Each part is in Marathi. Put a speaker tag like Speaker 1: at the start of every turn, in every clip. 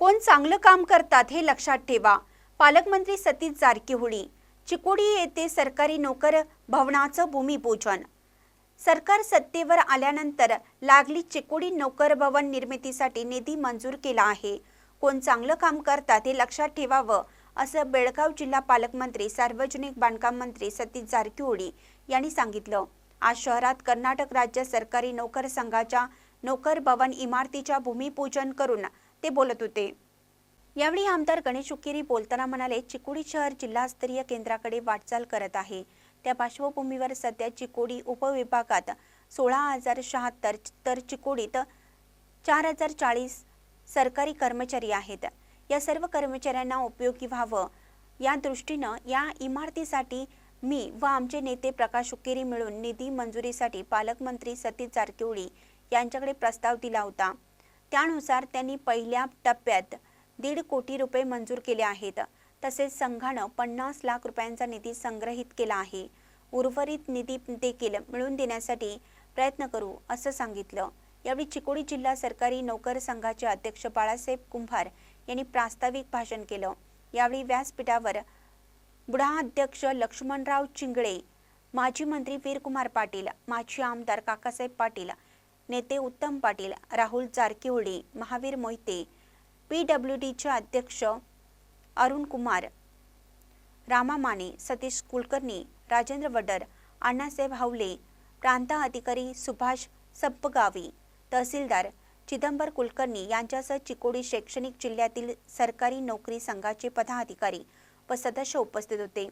Speaker 1: कोण चांगलं काम करतात हे लक्षात ठेवा. पालकमंत्री सतीश जारकिहोळी. चिकोडी येथे सरकारी नोकर भवनाचं भूमिपूजन. सरकार सत्तेवर आल्यानंतर लागली चिकोडी नोकर भवन निर्मितीसाठी निधी मंजूर केला आहे. कोण चांगलं काम करतात हे लक्षात ठेवावं असं बेळगाव जिल्हा पालकमंत्री सार्वजनिक बांधकाम मंत्री सतीश जारकिहोळी यांनी सांगितलं. आज शहरात कर्नाटक राज्य सरकारी नोकर संघाच्या नोकर भवन इमारतीच्या भूमिपूजन करून ते बोलत होते. यावेळी आमदार गणेश उकेरी बोलताना म्हणाले चिकोडी शहर जिल्हास्तरीय केंद्राकडे वाटचाल करत आहे. त्या पार्श्वभूमीवर सध्या चिकोडी उपविभागात सोळा हजार शहात्तर तर चिकोडीत चार हजार चाळीस सरकारी कर्मचारी आहेत. या सर्व कर्मचाऱ्यांना उपयोगी व्हावं. या दृष्टीनं या इमारतीसाठी मी व आमचे नेते प्रकाश उकेरी मिळून निधी मंजुरीसाठी पालकमंत्री सतीश जारकिहोळी यांच्याकडे प्रस्ताव दिला होता. त्यानुसार त्यांनी पहिल्या टप्प्यात दीड कोटी रुपये मंजूर केले आहेत. तसेच संघानं पन्नास लाख रुपयांचा निधी संग्रहित केला आहे. उर्वरित निधी देखील मिळवून देण्यासाठी प्रयत्न करू असं सांगितलं. यावेळी चिकोडी जिल्हा सरकारी नोकर संघाचे अध्यक्ष बाळासाहेब कुंभार यांनी प्रास्ताविक भाषण केलं. यावेळी व्यासपीठावर बुढा अध्यक्ष लक्ष्मणराव चिंगळे माजी मंत्री वीरकुमार पाटील माजी आमदार काकासाहेब पाटील नेते उत्तम पाटील राहुल जारकिहोळी महावीर मोहिते पी डब्ल्यू डीचे अध्यक्ष अरुण कुमार रामा माने सतीश कुलकर्णी राजेंद्र वडर अण्णासाहेब हावले प्रांत अधिकारी सुभाष सप्पगावी तहसीलदार चिदंबर कुलकर्णी यांच्यासह चिकोडी शैक्षणिक जिल्ह्यातील सरकारी नोकरी संघाचे पदाधिकारी व सदस्य उपस्थित होते.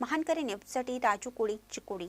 Speaker 1: महानकरी न्यूजसाठी राजू कोळी चिकोडी.